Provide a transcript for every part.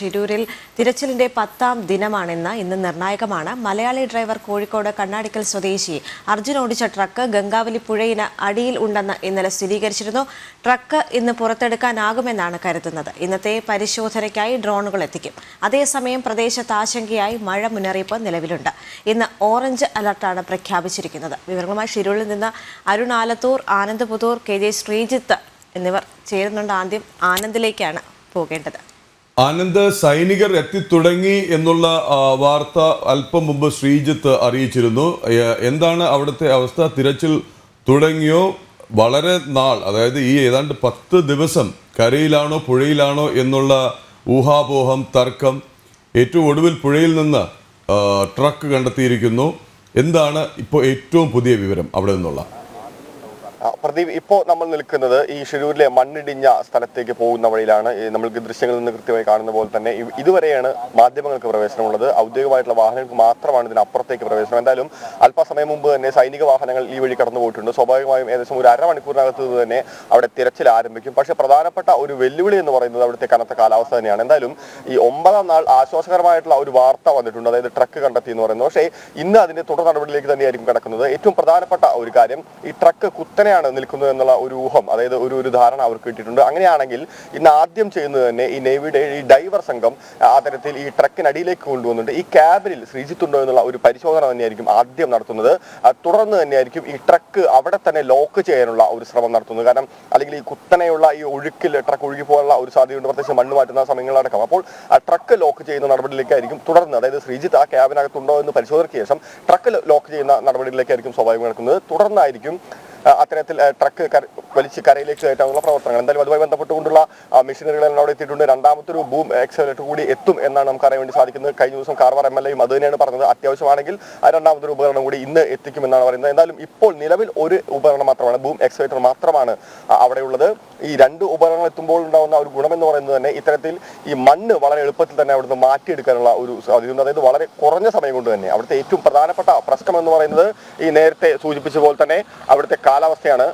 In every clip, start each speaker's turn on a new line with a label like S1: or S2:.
S1: ഷിരൂരിൽ തിരച്ചിലിന്റെ പത്താം ദിനമാണെന്ന് ഇന്ന് നിർണായകമാണ്. മലയാളി ഡ്രൈവർ കോഴിക്കോട് കണ്ണാടിക്കൽ സ്വദേശി അർജുൻ ഓടിച്ച ട്രക്ക് ഗംഗാവലി പുഴയിന് അടിയിൽ ഉണ്ടെന്ന് ഇന്നലെ സ്ഥിരീകരിച്ചിരുന്നു. ട്രക്ക് ഇന്ന് പുറത്തെടുക്കാനാകുമെന്നാണ് കരുതുന്നത്. ഇന്നത്തെ പരിശോധനയ്ക്കായി ഡ്രോണുകൾ എത്തിക്കും. അതേസമയം പ്രദേശത്ത് ആശങ്കയായി മഴ മുന്നറിയിപ്പ് നിലവിലുണ്ട്. ഇന്ന് ഓറഞ്ച് അലർട്ടാണ് പ്രഖ്യാപിച്ചിരിക്കുന്നത്. വിവരങ്ങളുമായി ഷിരൂരിൽ നിന്ന് അരുൺ ആലത്തൂർ ആനന്ദ് പുതൂർ കെ ജെ ശ്രീജിത്ത് എന്നിവർ ചേരുന്നുണ്ട്. ആദ്യം ആനന്ദിലേക്കാണ് പോകേണ്ടത്.
S2: ആനന്ദ് സൈനികർ എത്തിത്തുടങ്ങി എന്നുള്ള വാർത്ത അല്പം മുമ്പ് ശ്രീജിത്ത് അറിയിച്ചിരുന്നു. എന്താണ് അവിടുത്തെ അവസ്ഥ? തിരച്ചിൽ തുടങ്ങിയോ? വളരെ നാൾ അതായത് ഈ ഏതാണ്ട് പത്ത് ദിവസം കരയിലാണോ പുഴയിലാണോ എന്നുള്ള ഊഹാപോഹം തർക്കം ഏറ്റവും ഒടുവിൽ പുഴയിൽ നിന്ന് ട്രക്ക് കണ്ടെത്തിയിരിക്കുന്നു. എന്താണ് ഇപ്പോൾ ഏറ്റവും പുതിയ വിവരം അവിടെ നിന്നുള്ള?
S3: പ്രദീപ് ഇപ്പോൾ നമ്മൾ നിൽക്കുന്നത് ഈ ഷിരൂരിലെ മണ്ണിടിഞ്ഞ സ്ഥലത്തേക്ക് പോകുന്ന വഴിയിലാണ്. നമ്മൾക്ക് ദൃശ്യങ്ങളിൽ നിന്ന് കൃത്യമായി കാണുന്ന പോലെ തന്നെ ഇതുവരെയാണ് മാധ്യമങ്ങൾക്ക് പ്രവേശനമുള്ളത്. ഔദ്യോഗികമായിട്ടുള്ള വാഹനങ്ങൾക്ക് മാത്രമാണ് ഇതിനപ്പുറത്തേക്ക് പ്രവേശനം. എന്തായാലും അല്പസമയം മുമ്പ് തന്നെ സൈനിക വാഹനങ്ങൾ ഈ വഴി കടന്നു പോയിട്ടുണ്ട്. സ്വാഭാവികമായും ഏകദേശം ഒരു അരമണിക്കൂറിനകത്ത് തന്നെ അവിടെ തിരച്ചിൽ ആരംഭിക്കും. പക്ഷേ പ്രധാനപ്പെട്ട ഒരു വെല്ലുവിളി എന്ന് പറയുന്നത് അവിടുത്തെ കനത്ത കാലാവസ്ഥ തന്നെയാണ്. എന്തായാലും ഈ ഒമ്പതാം നാൾ ആശ്വാസകരമായിട്ടുള്ള ഒരു വാർത്ത വന്നിട്ടുണ്ട്. അതായത് ട്രക്ക് കണ്ടെത്തി എന്ന് പറയുന്നത്. പക്ഷേ ഇന്ന് അതിന്റെ തുടർ നടപടിയിലേക്ക് തന്നെയായിരിക്കും കിടക്കുന്നത്. ഏറ്റവും പ്രധാനപ്പെട്ട ഒരു കാര്യം ഈ ട്രക്ക് കുത്തനെയാണ് നിൽക്കുന്നത് എന്നുള്ള ഒരു ഊഹം അതായത് ഒരു ഒരു ധാരണ അവർക്ക് കിട്ടിയിട്ടുണ്ട്. അങ്ങനെയാണെങ്കിൽ ഇന്ന് ആദ്യം ചെയ്യുന്നത് തന്നെ ഈ നേവിയുടെ ഈ ഡൈവർ സംഘം അത്തരത്തിൽ തരത്തിൽ ഈ ട്രക്കിനടിയിലേക്ക് കൊണ്ടുവന്നിട്ട് ഈ ക്യാബിനിൽ ശ്രീജിത്തുണ്ടോ എന്നുള്ള ഒരു പരിശോധന തന്നെയായിരിക്കും ആദ്യം നടത്തുന്നത്. തുടർന്ന് തന്നെയായിരിക്കും ഈ ട്രക്ക് അവിടെ തന്നെ ലോക്ക് ചെയ്യാനുള്ള ഒരു ശ്രമം നടത്തുന്നത്. കാരണം അല്ലെങ്കിൽ ഈ കുത്തനെയുള്ള ഈ ഒഴുക്കിൽ ട്രക്ക് ഒഴുകി പോകാനുള്ള ഒരു സാധ്യതയുണ്ട്. പ്രത്യേകിച്ച് മണ്ണ് മാറ്റുന്ന സമയങ്ങളടക്കം. അപ്പോൾ ആ ട്രക്ക് ലോക്ക് ചെയ്യുന്ന നടപടിയിലേക്കായിരിക്കും തുടർന്ന് അതായത് ശ്രീജിത്ത് ആ ക്യാബിനകത്തുണ്ടോ എന്ന് പരിശോധനയ്ക്ക് ശേഷം ട്രക്ക് ലോക്ക് ചെയ്യുന്ന നടപടിയിലേക്കായിരിക്കും സ്വാഭാവികം നടക്കുന്നത്. തുടർന്നായിരിക്കും അത്തരത്തിൽ ട്രക്ക് വലിച്ച് കരയിലേക്ക് കയറ്റാനുള്ള പ്രവർത്തനങ്ങൾ. എന്തായാലും അതുമായി ബന്ധപ്പെട്ടുകൊണ്ടുള്ള മെഷീനറികളെല്ലാം അവിടെ എത്തിയിട്ടുണ്ട്. രണ്ടാമത്തെ ഒരു ബൂം എക്സലേറ്റർ കൂടി എത്തും എന്നാണ് നമുക്ക് അറിയാൻ വേണ്ടി സാധിക്കുന്നത്. കഴിഞ്ഞ ദിവസം കാർവാർ എം എൽ എയും അത് തന്നെയാണ് പറഞ്ഞത്. അത്യാവശ്യമാണെങ്കിൽ രണ്ടാമതൊരു ഉപകരണം കൂടി ഇന്ന് എത്തിക്കുമെന്നാണ് പറയുന്നത്. എന്തായാലും ഇപ്പോൾ നിലവിൽ ഒരു ഉപകരണം മാത്രമാണ് ബൂം എക്സലേറ്റർ മാത്രമാണ് അവിടെയുള്ളത്. ഈ രണ്ട് ഉപകരണങ്ങൾ എത്തുമ്പോൾ ഉണ്ടാകുന്ന ഒരു ഗുണമെന്ന് പറയുന്നത് തന്നെ ഇത്തരത്തിൽ ഈ മണ്ണ് വളരെ എളുപ്പത്തിൽ തന്നെ അവിടുന്ന് മാറ്റിയെടുക്കാനുള്ള ഒരു സാധ്യതയുണ്ട്. അതായത് വളരെ കുറഞ്ഞ സമയം കൊണ്ട് തന്നെ അവിടുത്തെ ഏറ്റവും പ്രധാനപ്പെട്ട പ്രശ്നം എന്ന് പറയുന്നത് ഈ നേരത്തെ സൂചിപ്പിച്ച പോലെ തന്നെ അവിടുത്തെ കാലാവസ്ഥയാണ്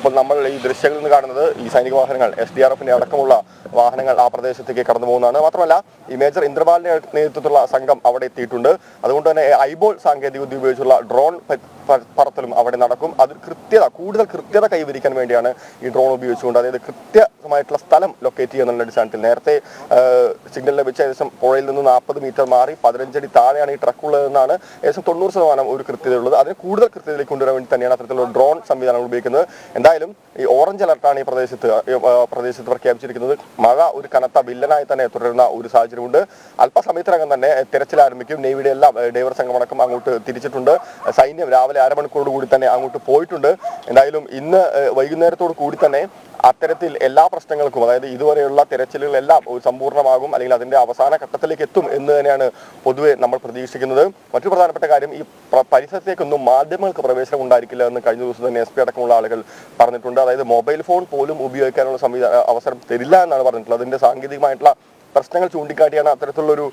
S3: ഇപ്പോൾ നമ്മൾ ഈ ദൃശ്യങ്ങളിൽ നിന്ന് കാണുന്നത് ഈ സൈനിക വാഹനങ്ങൾ എസ് ഡി ആർ എഫിന്റെ അടക്കമുള്ള വാഹനങ്ങൾ ആ പ്രദേശത്തേക്ക് കടന്നു പോകുന്നതാണ്. മാത്രമല്ല ഈ മേജർ ഇന്ദ്രപാലിന്റെ നേതൃത്വത്തിലുള്ള സംഘം അവിടെ എത്തിയിട്ടുണ്ട്. അതുകൊണ്ട് തന്നെ ഐബോൾ സാങ്കേതിക വിദ്യ ഉപയോഗിച്ചുള്ള ഡ്രോൺ പറത്തലും അവിടെ നടക്കും. അത് കൃത്യത കൂടുതൽ കൃത്യത കൈവരിക്കാൻ വേണ്ടിയാണ് ഈ ഡ്രോൺ ഉപയോഗിച്ചുകൊണ്ട് അതായത് കൃത്യമായിട്ടുള്ള സ്ഥലം ലൊക്കേറ്റ് ചെയ്യുക എന്നുള്ള അടിസ്ഥാനത്തിൽ നേരത്തെ സിഗ്നൽ ലഭിച്ച ഏകദേശം പുഴയിൽ നിന്ന് നാൽപ്പത് മീറ്റർ മാറി പതിനഞ്ചടി താഴെയാണ് ഈ ട്രക്ക് ഉള്ളതെന്നാണ് ഏകദേശം തൊണ്ണൂറ് ശതമാനം ഒരു കൃത്യതയുള്ളത്. അതിന് കൂടുതൽ കൃത്യതയിലേക്ക് കൊണ്ടുവരാൻ വേണ്ടി തന്നെയാണ് അത്തരത്തിലുള്ള ഡ്രോൺ സംവിധാനങ്ങൾ ഉപയോഗിക്കുന്നത്. എന്തായാലും ഈ ഓറഞ്ച് അലർട്ടാണ് ഈ പ്രദേശത്ത് പ്രദേശത്ത് പ്രഖ്യാപിച്ചിരിക്കുന്നത്. മഴ ഒരു കനത്ത വില്ലനായി തന്നെ തുടരുന്ന ഒരു സാഹചര്യമുണ്ട്. അല്പസമയത്തിനകം തന്നെ തിരച്ചിൽ ആരംഭിക്കും. നേവിയുടെ എല്ലാം ഡൈവർ സംഘമടക്കം അങ്ങോട്ട് തിരിച്ചിട്ടുണ്ട്. സൈന്യം രാവിലെ അരമണിക്കൂറോട് കൂടി തന്നെ അങ്ങോട്ട് പോയിട്ടുണ്ട്. എന്തായാലും ഇന്ന് വൈകുന്നേരത്തോട് കൂടി തന്നെ അത്തരത്തിൽ എല്ലാ പ്രശ്നങ്ങൾക്കും അതായത് ഇതുവരെയുള്ള തിരച്ചിലുകളെല്ലാം സമ്പൂർണമാകും അല്ലെങ്കിൽ അതിന്റെ അവസാന ഘട്ടത്തിലേക്ക് എത്തും എന്ന് തന്നെയാണ് പൊതുവെ നമ്മൾ പ്രതീക്ഷിക്കുന്നത്. മറ്റു പ്രധാനപ്പെട്ട കാര്യം ഈ പ്ര- പരിസരത്തേക്കൊന്നും മാധ്യമങ്ങൾക്ക് പ്രവേശനം ഉണ്ടായിരിക്കില്ല എന്ന് കഴിഞ്ഞ ദിവസം തന്നെ എസ് അടക്കമുള്ള ആളുകൾ പറഞ്ഞിട്ടുണ്ട്. അതായത് മൊബൈൽ ഫോൺ പോലും ഉപയോഗിക്കാനുള്ള സംവിധാന അവസരം തരില്ല എന്നാണ് പറഞ്ഞിട്ടുള്ളത്. അതിന്റെ സാങ്കേതികമായിട്ടുള്ള പ്രശ്നങ്ങൾ ചൂണ്ടിക്കാട്ടിയാണ് അത്തരത്തിലുള്ളൊരു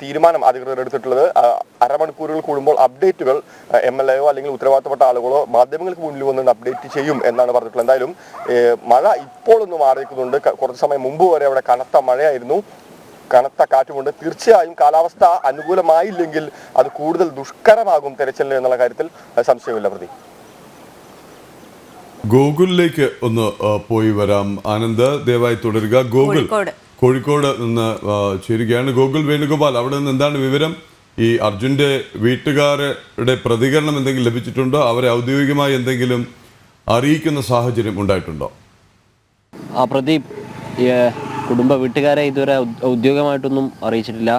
S3: തീരുമാനം അധികൃതർ എടുത്തിട്ടുള്ളത്. അരമണിക്കൂറുകൾ കൂടുമ്പോൾ അപ്ഡേറ്റുകൾ എം എൽ എയോ അല്ലെങ്കിൽ ഉത്തരവാദിത്തപ്പെട്ട ആളുകളോ മാധ്യമങ്ങൾക്ക് മുന്നിൽ വന്ന് അപ്ഡേറ്റ് ചെയ്യും എന്നാണ് പറഞ്ഞിട്ടുള്ളത്. എന്തായാലും മഴ ഇപ്പോൾ ഒന്ന് മാറി കുറച്ച് സമയം മുമ്പ് വരെ അവിടെ കനത്ത മഴയായിരുന്നു. കനത്ത കാറ്റുമുണ്ട്. തീർച്ചയായും കാലാവസ്ഥ അനുകൂലമായില്ലെങ്കിൽ അത് കൂടുതൽ ദുഷ്കരമാകും തെരച്ചിലിന് എന്നുള്ള കാര്യത്തിൽ സംശയമില്ല പ്രതി.
S2: ഗൂഗിളിലേക്ക് ഒന്ന് പോയി വരാം. ആനന്ദ് ദയവായി തുടരുക. ഗോകുൽ
S1: കോഴിക്കോട്.
S2: നിന്ന് ചേരുകയാണ്. ഗോകുൽ വേണുഗോപാൽ അവിടെ നിന്ന് എന്താണ് വിവരം? ഈ അർജുന്റെ വീട്ടുകാരുടെ പ്രതികരണം എന്തെങ്കിലും ലഭിച്ചിട്ടുണ്ടോ? അവരെ ഔദ്യോഗികമായി എന്തെങ്കിലും അറിയിക്കുന്ന സാഹചര്യം ഉണ്ടായിട്ടുണ്ടോ?
S4: ആ പ്രദീപ് കുടുംബ വീട്ടുകാരെ ഇതുവരെ ഔദ്യോഗികമായിട്ടൊന്നും അറിയിച്ചിട്ടില്ല.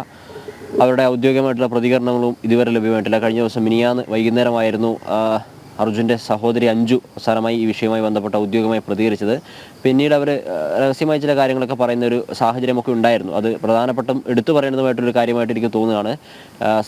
S4: അവരുടെ ഔദ്യോഗികമായിട്ടുള്ള പ്രതികരണങ്ങളും ഇതുവരെ ലഭ്യമായിട്ടില്ല. കഴിഞ്ഞ ദിവസം മിനിയാന്ന് വൈകുന്നേരമായിരുന്നു. അർജുന്റെ സഹോദരി അഞ്ജു അവസാനമായി ഈ വിഷയവുമായി ബന്ധപ്പെട്ട ഔദ്യോഗികമായി പ്രതികരിച്ചത്. പിന്നീട് അവർ രഹസ്യമായി ചില കാര്യങ്ങളൊക്കെ പറയുന്ന ഒരു സാഹചര്യമൊക്കെ ഉണ്ടായിരുന്നു. അത് പ്രധാനപ്പെട്ടും എടുത്തു പറയേണ്ടതുമായിട്ടൊരു കാര്യമായിട്ട് എനിക്ക് തോന്നുകയാണ്.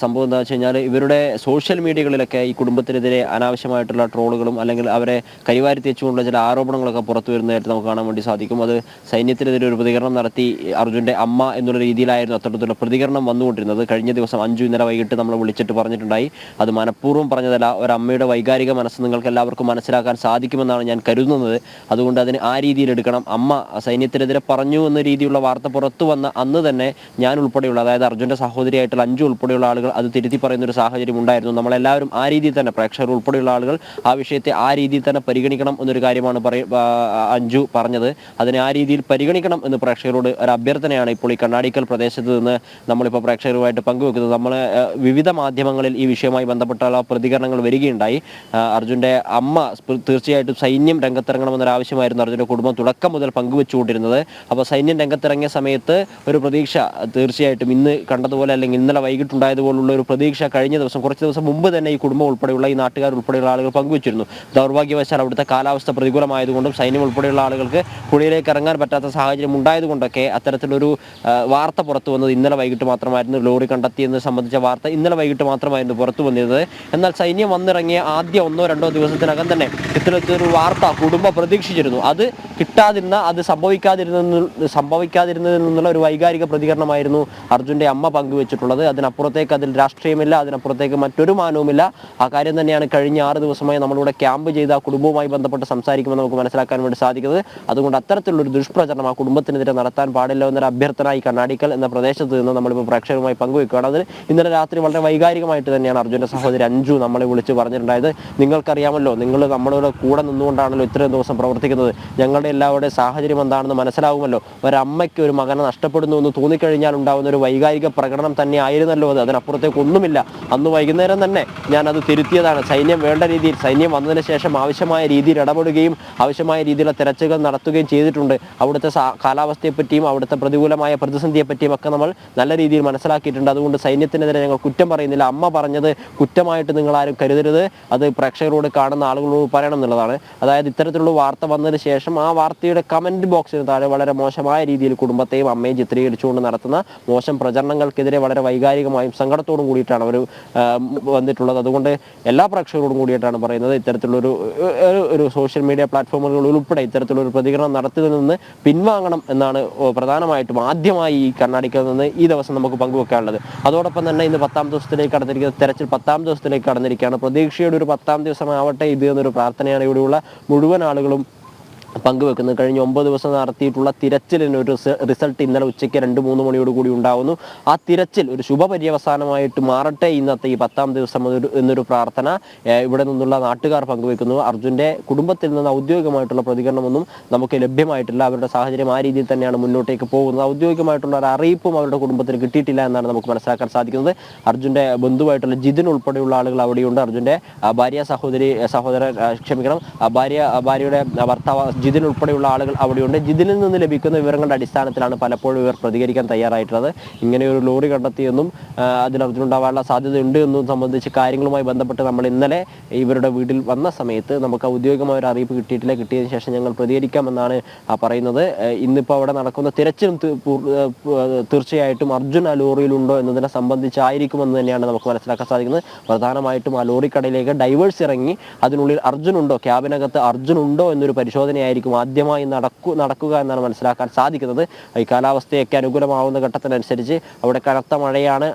S4: സംഭവം എന്താ വെച്ച് കഴിഞ്ഞാൽ ഇവരുടെ സോഷ്യൽ മീഡിയകളിലൊക്കെ ഈ കുടുംബത്തിനെതിരെ അനാവശ്യമായിട്ടുള്ള ട്രോളുകളും അല്ലെങ്കിൽ അവരെ കൈവാരി തെച്ചുകൊണ്ടുള്ള ചില ആരോപണങ്ങളൊക്കെ പുറത്തു വരുന്നതായിട്ട് നമുക്ക് കാണാൻ വേണ്ടി സാധിക്കും. അത് സൈന്യത്തിനെതിരെ ഒരു പ്രതികരണം നടത്തി അർജുന്റെ അമ്മ എന്നുള്ള രീതിയിലായിരുന്നു അത്തരത്തിലുള്ള പ്രതികരണം വന്നുകൊണ്ടിരുന്നത്. കഴിഞ്ഞ ദിവസം അഞ്ചു ഇന്നലെ വൈകിട്ട് നമ്മൾ വിളിച്ചിട്ട് പറഞ്ഞിട്ടുണ്ടായി. അത് മനഃപൂർവം പറഞ്ഞതല്ല ഒരമ്മയുടെ വൈകാരികമായ മനസ്സ് നിങ്ങൾക്ക് എല്ലാവർക്കും മനസ്സിലാക്കാൻ സാധിക്കുമെന്നാണ് ഞാൻ കരുതുന്നത്. അതുകൊണ്ട് അതിന് ആ രീതിയിൽ എടുക്കണം. അമ്മ സൈന്യത്തിനെതിരെ പറഞ്ഞു എന്ന രീതിയിലുള്ള വാർത്ത പുറത്തു വന്ന അന്ന് തന്നെ ഞാൻ ഉൾപ്പെടെയുള്ള അതായത് അർജുന്റെ സഹോദരിയായിട്ടുള്ള അഞ്ചു ഉൾപ്പെടെയുള്ള ആളുകൾ അത് തിരുത്തി പറയുന്ന ഒരു സാഹചര്യം ഉണ്ടായിരുന്നു. നമ്മളെല്ലാവരും ആ രീതിയിൽ തന്നെ പ്രേക്ഷകർ ഉൾപ്പെടെയുള്ള ആളുകൾ ആ വിഷയത്തെ ആ രീതിയിൽ തന്നെ പരിഗണിക്കണം എന്നൊരു കാര്യമാണ് പറയ അഞ്ജു പറഞ്ഞത്. അതിനെ ആ രീതിയിൽ പരിഗണിക്കണം എന്ന് പ്രേക്ഷകരോട് ഒരു അഭ്യർത്ഥനയാണ് ഇപ്പോൾ ഈ കണ്ണാടിക്കൽ പ്രദേശത്ത് നിന്ന് നമ്മളിപ്പോൾ പ്രേക്ഷകരുമായിട്ട് പങ്കുവെക്കുന്നത്. നമ്മൾ വിവിധ മാധ്യമങ്ങളിൽ ഈ വിഷയവുമായി ബന്ധപ്പെട്ടുള്ള പ്രതികരണങ്ങൾ വരികയുണ്ടായി. അർജുന്റെ അമ്മ തീർച്ചയായിട്ടും സൈന്യം രംഗത്തിറങ്ങണമെന്നൊരു ആവശ്യമായിരുന്നു അർജുന്റെ കുടുംബം തുടക്കം മുതൽ പങ്കുവെച്ചുകൊണ്ടിരുന്നത്. അപ്പോൾ സൈന്യം രംഗത്തിറങ്ങിയ സമയത്ത് ഒരു പ്രതീക്ഷ തീർച്ചയായിട്ടും ഇന്ന് കണ്ടതുപോലെ അല്ലെങ്കിൽ ഇന്നലെ വൈകിട്ടുണ്ടായതുപോലുള്ള ഒരു പ്രതീക്ഷ കഴിഞ്ഞ ദിവസം കുറച്ച് ദിവസം മുമ്പ് തന്നെ ഈ കുടുംബം ഉൾപ്പെടെയുള്ള ഈ നാട്ടുകാർ ഉൾപ്പെടെയുള്ള ആളുകൾ പങ്കുവച്ചിരുന്നു. ദൗർഭാഗ്യവശാൽ അവിടുത്തെ കാലാവസ്ഥ പ്രതികൂലമായതുകൊണ്ടും സൈന്യം ഉൾപ്പെടെയുള്ള ആളുകൾക്ക് പുഴയിലേക്ക് ഇറങ്ങാൻ പറ്റാത്ത സാഹചര്യം ഉണ്ടായതുകൊണ്ടൊക്കെ അത്തരത്തിലൊരു വാർത്ത പുറത്തു വന്നത് ഇന്നലെ വൈകിട്ട് മാത്രമായിരുന്നു. ലോറി കണ്ടെത്തിയെന്ന് സംബന്ധിച്ച വാർത്ത ഇന്നലെ വൈകിട്ട് മാത്രമായിരുന്നു പുറത്തു വന്നിരുന്നത്. എന്നാൽ സൈന്യം വന്നിറങ്ങിയ ആദ്യ ഒന്നോ രണ്ടോ ദിവസത്തിനകം തന്നെ ഇത്തരത്തിലൊരു വാർത്ത കുടുംബം പ്രതീക്ഷിച്ചിരുന്നു. അത് കിട്ടാതിരുന്ന അത് സംഭവിക്കാതിരുന്ന സംഭവിക്കാതിരുന്നതിൽ നിന്നുള്ള ഒരു വൈകാരിക പ്രതികരണമായിരുന്നു അർജുന്റെ അമ്മ പങ്കുവച്ചിട്ടുള്ളത്. അതിനപ്പുറത്തേക്ക് അതിൽ രാഷ്ട്രീയമില്ല അതിനപ്പുറത്തേക്ക് മറ്റൊരു മാനവുമില്ല. ആ കാര്യം തന്നെയാണ് കഴിഞ്ഞ ആറ് ദിവസമായി നമ്മളിവിടെ ക്യാമ്പ് ചെയ്ത ആ കുടുംബവുമായി ബന്ധപ്പെട്ട് സംസാരിക്കുമെന്ന് നമുക്ക് മനസ്സിലാക്കാൻ വേണ്ടി സാധിക്കുന്നത്. അതുകൊണ്ട് അത്തരത്തിലുള്ളൊരു ദുഷ്പ്രചരണം ആ കുടുംബത്തിനെതിരെ നടത്താൻ പാടില്ല എന്നൊരു അഭ്യർത്ഥന കണ്ണാടിക്കൽ എന്ന പ്രദേശത്ത് നിന്ന് നമ്മളിപ്പോൾ പ്രേക്ഷകരുമായി പങ്കുവെക്കുകയാണ് അതിൽ ഇന്നലെ രാത്രി വളരെ വൈകാരികമായിട്ട് തന്നെയാണ് അർജുന്റെ സഹോദരി അഞ്ജു നമ്മളെ വിളിച്ച് പറഞ്ഞിട്ടുണ്ടായത്. നിങ്ങൾക്കറിയാമല്ലോ നിങ്ങൾ നമ്മളുടെ കൂടെ നിന്നുകൊണ്ടാണല്ലോ ഇത്രയും ദിവസം പ്രവർത്തിക്കുന്നത്. ഞങ്ങളുടെ എല്ലാവരുടെ സാഹചര്യം എന്താണെന്ന് മനസ്സിലാവുമല്ലോ. ഒരമ്മയ്ക്ക് ഒരു മകനെ നഷ്ടപ്പെടുന്നു എന്ന് തോന്നിക്കഴിഞ്ഞാൽ ഉണ്ടാകുന്ന ഒരു വൈകാരിക പ്രകടനം തന്നെ ആയിരുന്നല്ലോ അത്. അതിനപ്പുറത്തേക്ക് ഒന്നുമില്ല. അന്ന് വൈകുന്നേരം തന്നെ ഞാൻ അത് തിരുത്തിയതാണ്. സൈന്യം വേണ്ട രീതിയിൽ സൈന്യം വന്നതിന് ശേഷം ആവശ്യമായ രീതിയിൽ ഇടപെടുകയും ആവശ്യമായ രീതിയിലുള്ള തിരച്ചുകൾ നടത്തുകയും ചെയ്തിട്ടുണ്ട്. അവിടുത്തെ കാലാവസ്ഥയെപ്പറ്റിയും അവിടുത്തെ പ്രതികൂലമായ പ്രതിസന്ധിയെപ്പറ്റിയും ഒക്കെ നമ്മൾ നല്ല രീതിയിൽ മനസ്സിലാക്കിയിട്ടുണ്ട്. അതുകൊണ്ട് സൈന്യത്തിനെതിരെ ഞങ്ങൾ കുറ്റം പറയുന്നില്ല. അമ്മ പറഞ്ഞത് കുറ്റമായിട്ട് നിങ്ങൾ ആരും കരുതരുത്. അത് പ്രേക്ഷകരോട് കാണുന്ന ആളുകളോട് പറയണം എന്നുള്ളതാണ് അതായത് ഇത്തരത്തിലുള്ള വാർത്ത വന്നതിന് ശേഷം ആ വാർത്തയുടെ കമന്റ് ബോക്സിന് താഴെ വളരെ മോശമായ രീതിയിൽ കുടുംബത്തെയും അമ്മയും ചിത്രീകരിച്ചുകൊണ്ട് നടത്തുന്ന മോശം പ്രചരണങ്ങൾക്കെതിരെ വളരെ വൈകാരികമായും സങ്കടത്തോടും കൂടിയിട്ടാണ് അവർ വന്നിട്ടുള്ളത്. അതുകൊണ്ട് എല്ലാ പ്രേക്ഷകരോടും കൂടിയിട്ടാണ് പറയുന്നത്. ഇത്തരത്തിലുള്ളൊരു ഒരു സോഷ്യൽ മീഡിയ പ്ലാറ്റ്ഫോമുകൾ ഉൾപ്പെടെ ഇത്തരത്തിലൊരു പ്രതികരണം നടത്തിയതിൽ നിന്ന് പിൻവാങ്ങണം എന്നാണ് പ്രധാനമായിട്ടും ആദ്യമായി ഈ കർണാടകയിൽ നിന്ന് ഈ ദിവസം നമുക്ക് പങ്കുവെക്കാനുള്ളത്. അതോടൊപ്പം തന്നെ ഇന്ന് പത്താം ദിവസത്തിലേക്ക് കടന്നിരിക്കുന്ന തെരച്ചിൽ പത്താം ദിവസത്തിലേക്ക് കടന്നിരിക്കുകയാണ്. പ്രതീക്ഷയുടെ ഒരു പത്താം ദിവസമാവട്ടെ ഇത് എന്നൊരു പ്രാർത്ഥനയാണ് ഇവിടെയുള്ള മുഴുവൻ ആളുകളും പങ്കുവെക്കുന്നത്. കഴിഞ്ഞ ഒമ്പത് ദിവസം നടത്തിയിട്ടുള്ള തിരച്ചിലിന് ഒരു റിസൾട്ട് ഇന്നലെ ഉച്ചയ്ക്ക് രണ്ട് മൂന്ന് മണിയോട് കൂടി ഉണ്ടാവുന്നു. ആ തിരച്ചിൽ ഒരു ശുഭപര്യവസാനമായിട്ട് മാറട്ടെ ഇന്നത്തെ ഈ പത്താം ദിവസം എന്നൊരു പ്രാർത്ഥന ഇവിടെ നിന്നുള്ള നാട്ടുകാർ പങ്കുവെക്കുന്നു. അർജുന്റെ കുടുംബത്തിൽ നിന്ന് ഔദ്യോഗികമായിട്ടുള്ള പ്രതികരണമൊന്നും നമുക്ക് ലഭ്യമായിട്ടില്ല. അവരുടെ സാഹചര്യം ആ രീതിയിൽ തന്നെയാണ് മുന്നോട്ടേക്ക് പോകുന്നത്. ഔദ്യോഗികമായിട്ടുള്ള ഒരു അറിയിപ്പും അവരുടെ കുടുംബത്തിന് കിട്ടിയിട്ടില്ല എന്നാണ് നമുക്ക് മനസ്സിലാക്കാൻ സാധിക്കുന്നത്. അർജുന്റെ ബന്ധുവായിട്ടുള്ള ജിതിൻ ഉൾപ്പെടെയുള്ള ആളുകൾ അവിടെയുണ്ട്. അർജുന്റെ ഭാര്യ സഹോദരി സഹോദര ക്ഷമിക്കണം. ഭാര്യ ഭാര്യയുടെ ഭർത്താവ് ജിതിൻ ഉൾപ്പെടെയുള്ള ആളുകൾ അവിടെയുണ്ട്. ജിതിനിൽ നിന്ന് ലഭിക്കുന്ന വിവരങ്ങളുടെ അടിസ്ഥാനത്തിലാണ് പലപ്പോഴും ഇവർ പ്രതികരിക്കാൻ തയ്യാറായിട്ടുള്ളത്. ഇങ്ങനെ ഒരു ലോറി കണ്ടെത്തിയെന്നും അതിൽ അർജുനുണ്ടാവാനുള്ള സാധ്യതയുണ്ട് എന്നും സംബന്ധിച്ച് കാര്യങ്ങളുമായി ബന്ധപ്പെട്ട് നമ്മൾ ഇന്നലെ ഇവരുടെ വീട്ടിൽ വന്ന സമയത്ത് നമുക്ക് ഔദ്യോഗികമായ ഒരു അറിയിപ്പ് കിട്ടിയിട്ടില്ല. കിട്ടിയതിന് ശേഷം ഞങ്ങൾ പ്രതികരിക്കാമെന്നാണ് പറയുന്നത്. ഇന്നിപ്പോൾ അവിടെ നടക്കുന്ന തിരച്ചിലും തീർച്ചയായിട്ടും അർജുൻ ആ ലോറിയിലുണ്ടോ എന്നതിനെ സംബന്ധിച്ചായിരിക്കുമെന്ന് തന്നെയാണ് നമുക്ക് മനസ്സിലാക്കാൻ സാധിക്കുന്നത്. പ്രധാനമായിട്ടും ആ ലോറിക്കടയിലേക്ക് ഡൈവേഴ്സ് ഇറങ്ങി അതിനുള്ളിൽ അർജുൻ ഉണ്ടോ ക്യാബിനകത്ത് അർജുൻ ഉണ്ടോ എന്നൊരു പരിശോധനയായിരിക്കും ആദ്യമായി നടക്കു നടക്കുക എന്നാണ് മനസ്സിലാക്കാൻ സാധിക്കുന്നത്. ഈ കാലാവസ്ഥയൊക്കെ അനുകൂലമാവുന്ന ഘട്ടത്തിനനുസരിച്ച് അവിടെ കനത്ത മഴയാണ്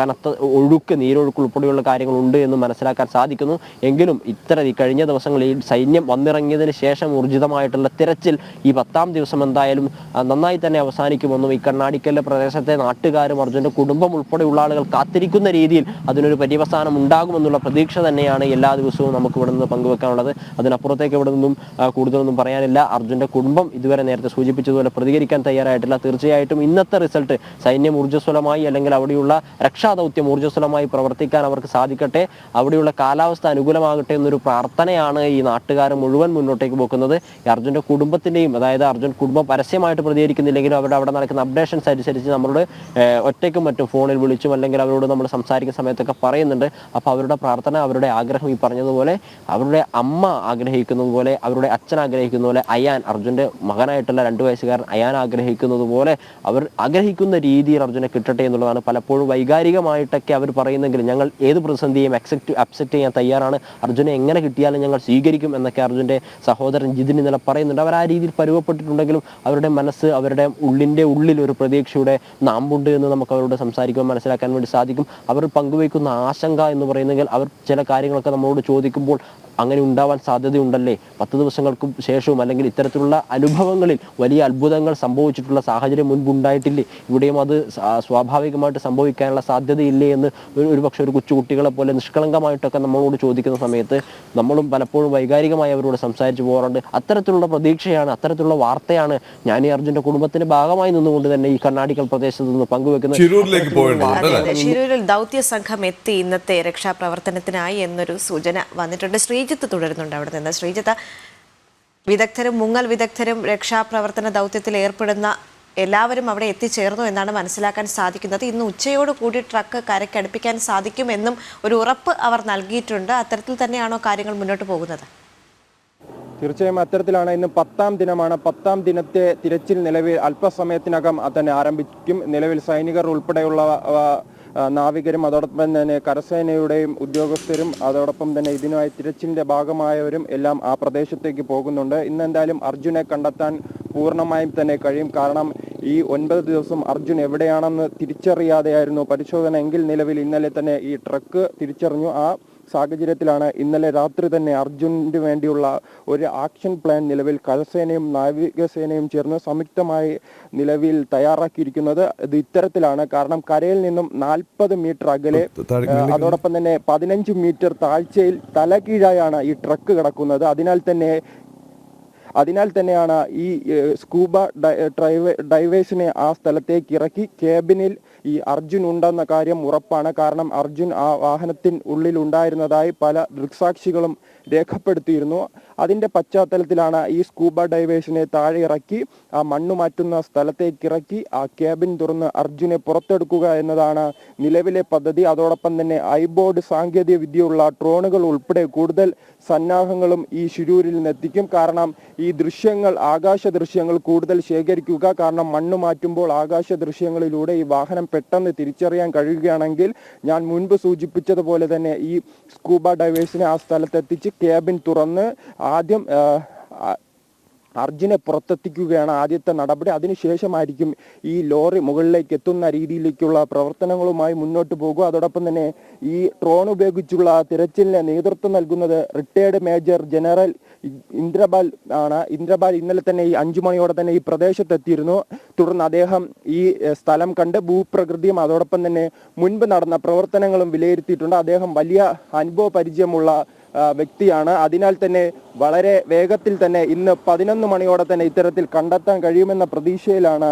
S4: കനത്ത ഒഴുക്ക് നീരൊഴുക്ക് ഉൾപ്പെടെയുള്ള കാര്യങ്ങളുണ്ട് എന്ന് മനസ്സിലാക്കാൻ സാധിക്കുന്നു. എങ്കിലും ഇത്ര ഈ കഴിഞ്ഞ ദിവസങ്ങളിൽ സൈന്യം വന്നിറങ്ങിയതിന് ശേഷം ഊർജിതമായിട്ടുള്ള തിരച്ചിൽ ഈ പത്താം ദിവസം എന്തായാലും നന്നായി തന്നെ അവസാനിക്കുമെന്നും ഈ കണ്ണാടിക്കല്ല് പ്രദേശത്തെ നാട്ടുകാരും അർജുന്റെ കുടുംബം ഉൾപ്പെടെയുള്ള ആളുകൾ കാത്തിരിക്കുന്ന രീതിയിൽ അതിനൊരു പര്യവസാനം ഉണ്ടാകുമെന്നുള്ള പ്രതീക്ഷ തന്നെയാണ് എല്ലാ ദിവസവും നമുക്ക് ഇവിടെ നിന്ന് പങ്കുവെക്കാനുള്ളത്. അതിനപ്പുറത്തേക്ക് ഇവിടെ നിന്നും കൂടുതലൊന്നും പറയാനില്ല. അർജുന്റെ കുടുംബം ഇതുവരെ നേരത്തെ സൂചിപ്പിച്ചതുപോലെ പ്രതികരിക്കാൻ തയ്യാറായിട്ടില്ല. തീർച്ചയായിട്ടും ഇന്നത്തെ റിസൾട്ട് സൈന്യം ഊർജസ്വലമായി അല്ലെങ്കിൽ അവിടെയുള്ള രക്ഷാദൗത്യം ഊർജസ്വലമായി പ്രവർത്തിക്കാൻ അവർക്ക് സാധിക്കട്ടെ. അവിടെയുള്ള കാലാവസ്ഥ അനുകൂലമാകട്ടെ എന്നൊരു പ്രാർത്ഥനയാണ് ഈ നാട്ടുകാർ മുഴുവൻ മുന്നോട്ടേക്ക് പോക്കുന്നത്. അർജുന്റെ അർജുന്റെ കുടുംബത്തിന്റെയും അതായത് അർജുൻ കുടുംബം പരസ്യമായിട്ട് പ്രതികരിക്കുന്നില്ലെങ്കിലും അവരുടെ അവിടെ നടക്കുന്ന അപ്ഡേഷൻസ് അനുസരിച്ച് നമ്മളോട് ഒറ്റയ്ക്കും മറ്റും ഫോണിൽ വിളിച്ചും അല്ലെങ്കിൽ അവരോട് നമ്മൾ സംസാരിക്കുന്ന സമയത്തൊക്കെ പറയുന്നുണ്ട്. അപ്പോൾ അവരുടെ പ്രാർത്ഥന അവരുടെ ആഗ്രഹം ഈ പറഞ്ഞതുപോലെ അവരുടെ അമ്മ ആഗ്രഹിക്കുന്നതുപോലെ അവരുടെ അച്ഛൻ അച്ഛൻ ആഗ്രഹിക്കുന്ന പോലെ അയാൻ അർജുന്റെ മകനായിട്ടുള്ള രണ്ട് വയസ്സുകാരൻ അയാൻ ആഗ്രഹിക്കുന്നത് പോലെ അവർ ആഗ്രഹിക്കുന്ന രീതിയിൽ അർജുനെ കിട്ടട്ടെ എന്നുള്ളതാണ് പലപ്പോഴും വൈകാരികമായിട്ടൊക്കെ അവർ പറയുന്നെങ്കിലും ഞങ്ങൾ ഏത് പ്രതിസന്ധിയും അക്സെപ്റ്റ് അക്സെപ്റ്റ് ചെയ്യാൻ തയ്യാറാണ്. അർജുനെ എങ്ങനെ കിട്ടിയാലും ഞങ്ങൾ സ്വീകരിക്കും എന്നൊക്കെ അർജുന്റെ സഹോദരൻ ജിതിൻ ഇന്നലെ പറയുന്നുണ്ട്. അവർ ആ രീതിയിൽ പരുവപ്പെട്ടിട്ടുണ്ടെങ്കിലും അവരുടെ മനസ്സ് അവരുടെ ഉള്ളിന്റെ ഉള്ളിൽ ഒരു പ്രതീക്ഷയുടെ നാമ്പുണ്ട് എന്ന് നമുക്ക് അവരോട് സംസാരിക്കുമ്പോൾ മനസ്സിലാക്കാൻ വേണ്ടി സാധിക്കും. അവർ പങ്കുവയ്ക്കുന്ന ആശങ്ക എന്ന് പറയുന്നെങ്കിൽ അവർ ചില കാര്യങ്ങളൊക്കെ നമ്മളോട് ചോദിക്കുമ്പോൾ അങ്ങനെ ഉണ്ടാവാൻ സാധ്യതയുണ്ടല്ലേ? പത്ത് ദിവസങ്ങൾക്ക് ശേഷവും അല്ലെങ്കിൽ ഇത്തരത്തിലുള്ള അനുഭവങ്ങളിൽ വലിയ അത്ഭുതങ്ങൾ സംഭവിച്ചിട്ടുള്ള സാഹചര്യം മുൻപുണ്ടായിട്ടില്ലേ? ഇവിടെയും അത് സ്വാഭാവികമായിട്ട് സംഭവിക്കാനുള്ള സാധ്യതയില്ലേ എന്ന് ഒരു പക്ഷേ ഒരു കൊച്ചുകുട്ടികളെ പോലെ നിഷ്കളങ്കമായിട്ടൊക്കെ നമ്മളോട് ചോദിക്കുന്ന സമയത്ത് നമ്മളും പലപ്പോഴും വൈകാരികമായി അവരോട് സംസാരിച്ചു പോകാറുണ്ട്. അത്തരത്തിലുള്ള പ്രതീക്ഷയാണ് അത്തരത്തിലുള്ള വാർത്തയാണ് ഞാൻ ഈ അർജുന്റെ കുടുംബത്തിന്റെ ഭാഗമായി നിന്നുകൊണ്ട് തന്നെ ഈ കർണാടിക്കൽ പ്രദേശത്ത് നിന്ന് പങ്കുവെക്കുന്നത്.
S1: ദൗത്യ സംഘം എത്തി ഇന്നത്തെ രക്ഷാപ്രവർത്തനത്തിനായി എന്നൊരു സൂചന വന്നിട്ടുണ്ട്. ശ്രീജിത്ത് തുടരുന്നുണ്ട് അവിടെ നിന്ന്. ശ്രീജിത്ത് വിദഗ്ധരും മുങ്ങൽ വിദഗ്ധരും രക്ഷാപ്രവർത്തന ദൗത്യത്തിൽ ഏർപ്പെടുന്ന എല്ലാവരും അവിടെ എത്തിച്ചേർന്നു എന്നാണ് മനസ്സിലാക്കാൻ സാധിക്കുന്നത്. ഇന്ന് ഉച്ചയോട് കൂടി ട്രക്ക് കരക്കടുപ്പിക്കാൻ സാധിക്കുമെന്നും ഒരു ഉറപ്പ് അവർ നൽകിയിട്ടുണ്ട്. അത്തരത്തിൽ തന്നെയാണോ കാര്യങ്ങൾ മുന്നോട്ട് പോകുന്നത്?
S5: തീർച്ചയായും അത്തരത്തിലാണ് ഇന്ന് പത്താം ദിനമാണ്. പത്താം ദിനത്തെ തിരച്ചിൽ നിലവിൽ അല്പസമയത്തിനകം തന്നെ ആരംഭിക്കും. നിലവിൽ സൈനികർ ഉൾപ്പെടെയുള്ള നാവികരും അതോടൊപ്പം തന്നെ കരസേനയുടെയും ഉദ്യോഗസ്ഥരും അതോടൊപ്പം തന്നെ ഇതിനായി തിരച്ചിലിന്റെ ഭാഗമായവരും എല്ലാം ആ പ്രദേശത്തേക്ക് പോകുന്നുണ്ട്. ഇന്ന് എന്തായാലും അർജുനെ കണ്ടെത്താൻ പൂർണമായും തന്നെ കഴിയും. കാരണം ഈ ഒൻപത് ദിവസം അർജുൻ എവിടെയാണെന്ന് തിരിച്ചറിയാതെയായിരുന്നു പരിശോധന. എങ്കിൽ നിലവിൽ ഇന്നലെ തന്നെ ഈ ട്രക്ക് തിരിച്ചറിഞ്ഞു. ആ സാഹചര്യത്തിലാണ് ഇന്നലെ രാത്രി തന്നെ അർജുനന് വേണ്ടിയുള്ള ഒരു ആക്ഷൻ പ്ലാൻ നിലവിൽ കരസേനയും നാവികസേനയും ചേർന്ന് സംയുക്തമായി നിലവിൽ തയ്യാറാക്കിയിരിക്കുന്നത്. ഇത് ഇത്തരത്തിലാണ്. കാരണം കരയിൽ നിന്നും നാൽപ്പത് മീറ്റർ അകലെ അതോടൊപ്പം തന്നെ പതിനഞ്ച് മീറ്റർ താഴ്ചയിൽ തലകീഴായാണ് ഈ ട്രക്ക് കിടക്കുന്നത്. അതിനാൽ തന്നെ അതിനാൽ തന്നെയാണ് ഈ സ്കൂബ ഡൈവേഴ്സിനെ ആ സ്ഥലത്തേക്ക് ഇറക്കി. ക്യാബിനിൽ ഈ അർജുൻ ഉണ്ടെന്ന കാര്യം ഉറപ്പാണ്. കാരണം അർജുൻ ആ വാഹനത്തിൻ ഉള്ളിൽ ഉണ്ടായിരുന്നതായി പല ദൃക്സാക്ഷികളും രേഖപ്പെടുത്തിയിരുന്നു. അതിന്റെ പശ്ചാത്തലത്തിലാണ് ഈ സ്കൂബ ഡൈവേഴ്സിനെ താഴെ ഇറക്കി ആ മണ്ണ് മാറ്റുന്ന സ്ഥലത്തേക്ക് ഇറക്കി ആ ക്യാബിൻ തുറന്ന് അർജുനെ പുറത്തെടുക്കുക എന്നതാണ് നിലവിലെ പദ്ധതി. അതോടൊപ്പം തന്നെ ഐബോർഡ് സാങ്കേതിക വിദ്യയുള്ള ഡ്രോണുകൾ ഉൾപ്പെടെ കൂടുതൽ സന്നാഹങ്ങളും ഈ ശിരൂരിൽ നിന്ന് എത്തിക്കും. കാരണം ഈ ദൃശ്യങ്ങൾ ആകാശ ദൃശ്യങ്ങൾ കൂടുതൽ ശേഖരിക്കുക കാരണം മണ്ണ് മാറ്റുമ്പോൾ ആകാശ ദൃശ്യങ്ങളിലൂടെ ഈ വാഹനം പെട്ടെന്ന് തിരിച്ചറിയാൻ കഴിയുകയാണെങ്കിൽ ഞാൻ മുൻപ് സൂചിപ്പിച്ചതുപോലെ തന്നെ ഈ സ്കൂബ ഡൈവേഴ്സിനെ ആ സ്ഥലത്തെത്തിച്ച് ക്യാബിൻ തുറന്ന് ആ, അർജുനെ പുറത്തെത്തിക്കുകയാണ് ആദ്യത്തെ നടപടി. അതിനുശേഷമായിരിക്കും ഈ ലോറി മുകളിലേക്ക് എത്തുന്ന രീതിയിലേക്കുള്ള പ്രവർത്തനങ്ങളുമായി മുന്നോട്ട് പോകുക. അതോടൊപ്പം തന്നെ ഈ ഡ്രോൺ ഉപയോഗിച്ചുള്ള തിരച്ചിലിന് നേതൃത്വം നൽകുന്നത് റിട്ടയർഡ് മേജർ ജനറൽ ഇന്ദ്രപാൽ ആണ്. ഇന്ദ്രപാൽ ഇന്നലെ തന്നെ ഈ അഞ്ചു മണിയോടെ തന്നെ ഈ പ്രദേശത്തെത്തിയിരുന്നു തുടർന്ന് അദ്ദേഹം ഈ സ്ഥലം കണ്ട് ഭൂപ്രകൃതിയും അതോടൊപ്പം തന്നെ മുൻപ് നടന്ന പ്രവർത്തനങ്ങളും വിലയിരുത്തിയിട്ടുണ്ട്. അദ്ദേഹം വലിയ അനുഭവ പരിചയമുള്ള വ്യക്തിയാണ്. അതിനാൽ തന്നെ വളരെ വേഗത്തിൽ തന്നെ ഇന്ന് പതിനൊന്ന് മണിയോടെ തന്നെ ഇത്തരത്തിൽ കണ്ടെത്താൻ കഴിയുമെന്ന പ്രതീക്ഷയിലാണ്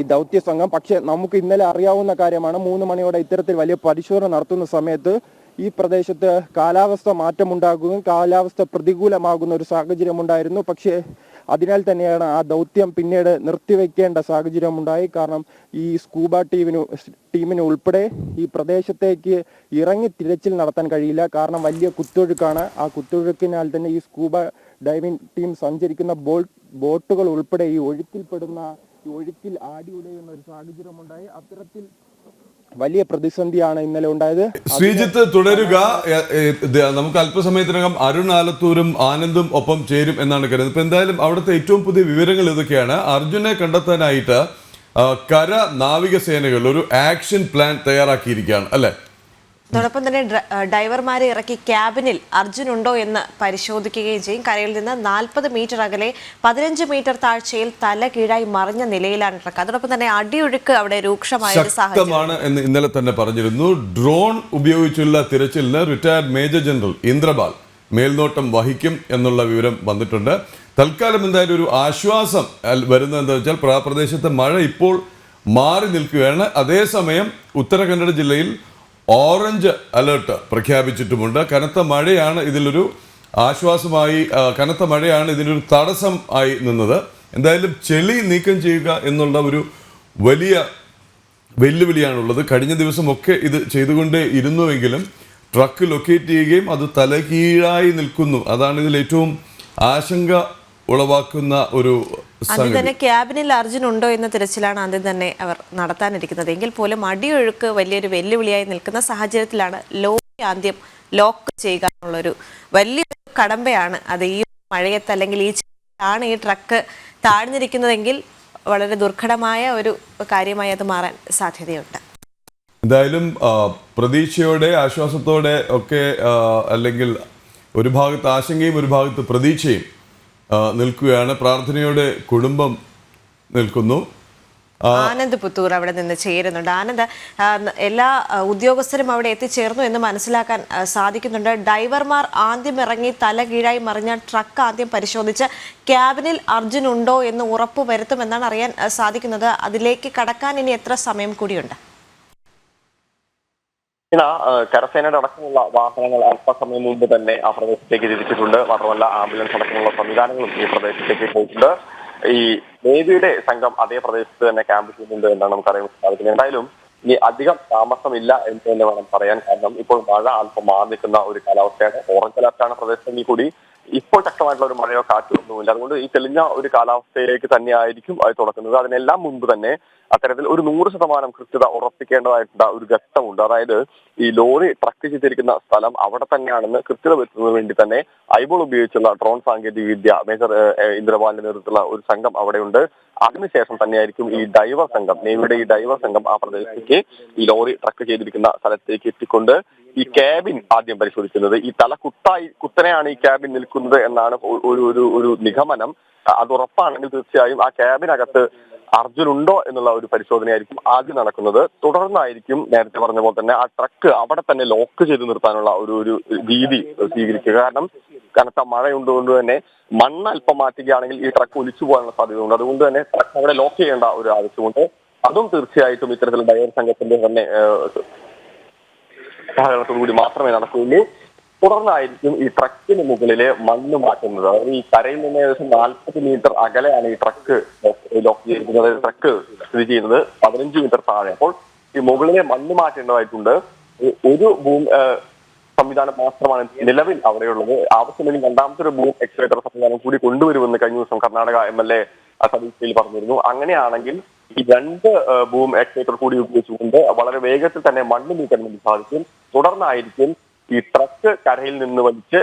S5: ഈ ദൗത്യ സംഘം. പക്ഷെ നമുക്ക് ഇന്നലെ അറിയാവുന്ന കാര്യമാണ് മൂന്ന് മണിയോടെ ഇത്തരത്തിൽ വലിയ പരിശോധന നടത്തുന്ന സമയത്ത് ഈ പ്രദേശത്ത് കാലാവസ്ഥ മാറ്റമുണ്ടാകുകയും കാലാവസ്ഥ പ്രതികൂലമാകുന്ന ഒരു സാഹചര്യം ഉണ്ടായിരുന്നു പക്ഷേ അതിനാൽ തന്നെയാണ് ആ ദൗത്യം പിന്നീട് നിർത്തിവെക്കേണ്ട സാഹചര്യം ഉണ്ടായി കാരണം ഈ സ്കൂബ ടീമിന് ടീമിന് ഉൾപ്പെടെ ഈ പ്രദേശത്തേക്ക് ഇറങ്ങി തിരച്ചിൽ നടത്താൻ കഴിയില്ല. കാരണം വലിയ കുത്തൊഴുക്കാണ്. ആ കുത്തൊഴുക്കിനാൽ തന്നെ ഈ സ്കൂബ ഡൈവിംഗ് ടീം സഞ്ചരിക്കുന്ന ബോൾ ബോട്ടുകൾ ഉൾപ്പെടെ ഈ ഒഴുക്കിൽപ്പെടുന്ന ഒഴുക്കിൽ ആടി ഉടയുന്ന ഒരു സാഹചര്യമുണ്ടായി. അത്തരത്തിൽ വലിയ പ്രതിസന്ധിയാണ് ഇന്നലെ ഉണ്ടായത്.
S2: ശ്രീജിത്ത് തുടരുക. നമുക്ക് അല്പസമയത്തിനകം അരുൺ ആലത്തൂരും ആനന്ദും ഒപ്പം ചേരും എന്നാണ് കരുതുന്നത്. ഇപ്പൊ എന്തായാലും അവിടുത്തെ ഏറ്റവും പുതിയ വിവരങ്ങൾ ഇതൊക്കെയാണ്. അർജുനെ കണ്ടെത്താനായിട്ട് കര നാവികസേനകൾ ഒരു ആക്ഷൻ പ്ലാൻ തയ്യാറാക്കിയിരിക്കുകയാണ് അല്ലെ?
S1: അതോടൊപ്പം തന്നെ ഡ്രൈവർമാരെ ഇറക്കി ക്യാബിനിൽ അർജുൻ ഉണ്ടോ എന്ന് പരിശോധിക്കുകയും ചെയ്യും. കരയിൽ നിന്ന് നാൽപ്പത് മീറ്റർ അകലെ പതിനഞ്ച് മീറ്റർ താഴ്ചയിൽ തല കീഴായി മറിഞ്ഞ നിലയിലാണ് ട്രക്ക്. അതോടൊപ്പം തന്നെ അടിയൊഴുക്ക് അവിടെ രൂക്ഷമായ
S2: ശക്തമാണ് എന്ന് ഇന്നലെ തന്നെ പറഞ്ഞിരുന്നു. ഡ്രോൺ ഉപയോഗിച്ചുള്ള തിരച്ചിലിന് റിട്ടയർഡ് മേജർ ജനറൽ ഇന്ദ്രപാൽ മേൽനോട്ടം വഹിക്കും എന്നുള്ള വിവരം വന്നിട്ടുണ്ട്. തൽക്കാലം എന്തായാലും ഒരു ആശ്വാസം വരുന്നത് എന്താ വെച്ചാൽ പ്ര- പ്രദേശത്തെ മഴ ഇപ്പോൾ മാറി നിൽക്കുകയാണ്. അതേസമയം ഉത്തര ജില്ലയിൽ ഓറഞ്ച് അലേർട്ട് പ്രഖ്യാപിച്ചിട്ടുമുണ്ട്. കനത്ത മഴയാണ് ഇതിലൊരു ആശ്വാസമായി കനത്ത മഴയാണ് ഇതിനൊരു തടസ്സം ആയി നിന്നത്. എന്തായാലും ചെളി നീക്കം ചെയ്യുക എന്നുള്ള ഒരു വലിയ വെല്ലുവിളിയാണുള്ളത്. കഴിഞ്ഞ ദിവസമൊക്കെ ഇത് ചെയ്തുകൊണ്ടേ ഇരുന്നുവെങ്കിലും ട്രക്ക് ലൊക്കേറ്റ് ചെയ്യുകയും അത് തലകീഴായി നിൽക്കുന്നു. അതാണ് ഇതിൽ ഏറ്റവും ആശങ്ക ഉളവാക്കുന്ന ഒരു
S1: ആദ്യം തന്നെ ക്യാബിനിൽ അർജുൻ ഉണ്ടോ എന്ന തിരച്ചിലാണ് ആദ്യം തന്നെ അവർ നടത്താനിരിക്കുന്നത്. എങ്കിൽ പോലും അടിയൊഴുക്ക് വലിയൊരു വെല്ലുവിളിയായി നിൽക്കുന്ന സാഹചര്യത്തിലാണ് ലോറി ആദ്യം ലോക്ക് ചെയ്യുക എന്നുള്ളൊരു വലിയൊരു കടമ്പയാണ് അത്. ഈ മഴയത്ത് അല്ലെങ്കിൽ ഈ ആണ് ഈ ട്രക്ക് താഴ്ന്നിരിക്കുന്നതെങ്കിൽ വളരെ ദുർഘടമായ ഒരു കാര്യമായി അത് മാറാൻ സാധ്യതയുണ്ട്.
S2: എന്തായാലും പ്രതീക്ഷയോടെ ആശ്വാസത്തോടെ ഒക്കെ അല്ലെങ്കിൽ ഒരു ഭാഗത്ത് ആശങ്കയും ഒരു ഭാഗത്ത് പ്രതീക്ഷയും നിൽക്കുകയാണ്. പ്രാർത്ഥനയോടെ കുടുംബം നിൽക്കുന്നു.
S1: ആനന്ദ് പുത്തൂർ അവിടെ നിന്ന് ചേരുന്നുണ്ട്. ആനന്ദ് എല്ലാ ഉദ്യോഗസ്ഥരും അവിടെ എത്തിച്ചേർന്നു എന്ന് മനസ്സിലാക്കാൻ സാധിക്കുന്നുണ്ട്. ഡ്രൈവർമാർ ആദ്യം ഇറങ്ങി തല കീഴായി മറിഞ്ഞ ട്രക്ക് ആദ്യം പരിശോധിച്ച് ക്യാബിനിൽ അർജുൻ ഉണ്ടോ എന്ന് ഉറപ്പ് വരുത്തുമെന്നാണ് അറിയാൻ സാധിക്കുന്നത്. അതിലേക്ക് കടക്കാൻ ഇനി എത്ര സമയം കൂടിയുണ്ട്?
S6: ഇന കരസേനയുടെ അടക്കമുള്ള വാഹനങ്ങൾ അല്പസമയം മുമ്പ് തന്നെ ആ പ്രദേശത്തേക്ക് തിരിച്ചിട്ടുണ്ട്. മാത്രമല്ല ആംബുലൻസ് അടക്കമുള്ള സംവിധാനങ്ങളും ഈ പ്രദേശത്തേക്ക് പോയിട്ടുണ്ട്. ഈ നേവിയുടെ സംഘം അതേ പ്രദേശത്ത് തന്നെ ക്യാമ്പ് ചെയ്യുന്നുണ്ട് എന്നാണ് നമുക്ക് അറിയാൻ സാധിക്കുന്നത്. എന്തായാലും ഇനി അധികം താമസമില്ല എന്ന് തന്നെ വേണം പറയാൻ. കാരണം ഇപ്പോൾ മഴ അല്പം മാറി നിൽക്കുന്ന ഒരു കാലാവസ്ഥയാണ്. ഓറഞ്ച് അലർട്ടാണ് പ്രദേശത്തെങ്കിൽ കൂടി. ഇപ്പോൾ ശക്തമായിട്ടുള്ള ഒരു മഴയോ കാറ്റോ ഒന്നുമില്ല. അതുകൊണ്ട് ഈ തെളിഞ്ഞ ഒരു കാലാവസ്ഥയിലേക്ക് തന്നെ ആയിരിക്കും അത് തുടക്കുന്നത് അതിനെല്ലാം മുൻപ് തന്നെ അത്തരത്തിൽ ഒരു നൂറ് ശതമാനം കൃത്യത ഉറപ്പിക്കേണ്ടതായിട്ടുള്ള ഒരു ഘട്ടമുണ്ട്. അതായത് ഈ ലോറി ട്രക്ക് ചെയ്തിരിക്കുന്ന സ്ഥലം അവിടെ തന്നെയാണെന്ന് കൃത്യത വരുത്തുന്നതിന് വേണ്ടി തന്നെ ഐബോൾ ഉപയോഗിച്ചുള്ള ഡ്രോൺ സാങ്കേതിക വിദ്യ മേജർ ഇന്ദ്രപാലിന്റെ നേതൃത്വത്തിലുള്ള ഒരു സംഘം അവിടെയുണ്ട് അതിനുശേഷം തന്നെയായിരിക്കും ഈ ഡൈവർ സംഘം നേവിയുടെ ഈ ഡൈവർ സംഘം ആ പ്രദേശത്തേക്ക് ഈ ലോറി ട്രക്ക് ചെയ്തിരിക്കുന്ന സ്ഥലത്തേക്ക് എത്തിക്കൊണ്ട് ഈ ക്യാബിൻ ആദ്യം പരിശോധിക്കുന്നത്. ഈ തല കുത്തായി കുത്തനെയാണ് ഈ ക്യാബിൻ നിൽക്കുന്നത് എന്നാണ് ഒരു ഒരു ഒരു നിഗമനം. അത് ഉറപ്പാണെങ്കിൽ തീർച്ചയായും ആ ക്യാബിനകത്ത് അർജുൻ ഉണ്ടോ എന്നുള്ള ഒരു പരിശോധനയായിരിക്കും ആദ്യം നടക്കുന്നത്. തുടർന്നായിരിക്കും നേരത്തെ പറഞ്ഞ പോലെ തന്നെ ആ ട്രക്ക് അവിടെ തന്നെ ലോക്ക് ചെയ്ത് നിർത്താനുള്ള ഒരു ഒരു രീതി സ്വീകരിക്കുക. കാരണം കനത്ത മഴയുണ്ടുകൊണ്ട് തന്നെ മണ്ണ് അല്പം മാറ്റുകയാണെങ്കിൽ ഈ ട്രക്ക് ഒലിച്ചു പോകാനുള്ള സാധ്യതയുണ്ട്. അതുകൊണ്ട് തന്നെ ട്രക്ക് അവിടെ ലോക്ക് ചെയ്യേണ്ട ഒരു ആവശ്യമുണ്ട്. അതും തീർച്ചയായിട്ടും ഇത്തരത്തിൽ ഡയർ സംഘത്തിന്റെ തന്നെ ഏഹ്, സഹകരണത്തോടു കൂടി മാത്രമേ നടക്കുകയുള്ളൂ. തുടർന്നായിരിക്കും ഈ ട്രക്കിന് മുകളിലെ മണ്ണ് മാറ്റുന്നത്. അതായത് ഈ കരയിൽ നിന്ന് ഏകദേശം നാൽപ്പത് മീറ്റർ അകലെയാണ് ഈ ട്രക്ക് ലോക്ക് ചെയ്തിരിക്കുന്നത്. ട്രക്ക് സ്ഥിതി ചെയ്യുന്നത് പതിനഞ്ച് മീറ്റർ താഴെ. അപ്പോൾ ഈ മുകളിലെ മണ്ണ് മാറ്റേണ്ടതായിട്ടുണ്ട്. ഒരു ഭൂ സംവിധാനം മാത്രമാണ് നിലവിൽ അവിടെയുള്ളത്. ആവശ്യമെങ്കിൽ രണ്ടാമത്തെ ഒരു ഭൂ എക്സ്പേറ്റർ സംവിധാനം കൂടി കൊണ്ടുവരുമെന്ന് കഴിഞ്ഞ ദിവസം Karnataka M L A Satish പറഞ്ഞിരുന്നു. അങ്ങനെയാണെങ്കിൽ ഈ രണ്ട് ബൂം എക്സ്വേറ്റർ കൂടി ഉപയോഗിച്ചുകൊണ്ട് വളരെ വേഗത്തിൽ തന്നെ മണ്ണ് നീക്കാൻ വേണ്ടി സാധിക്കും. തുടർന്നായിരിക്കും ഈ ട്രക്ക് കരയിൽ നിന്ന് വലിച്ച്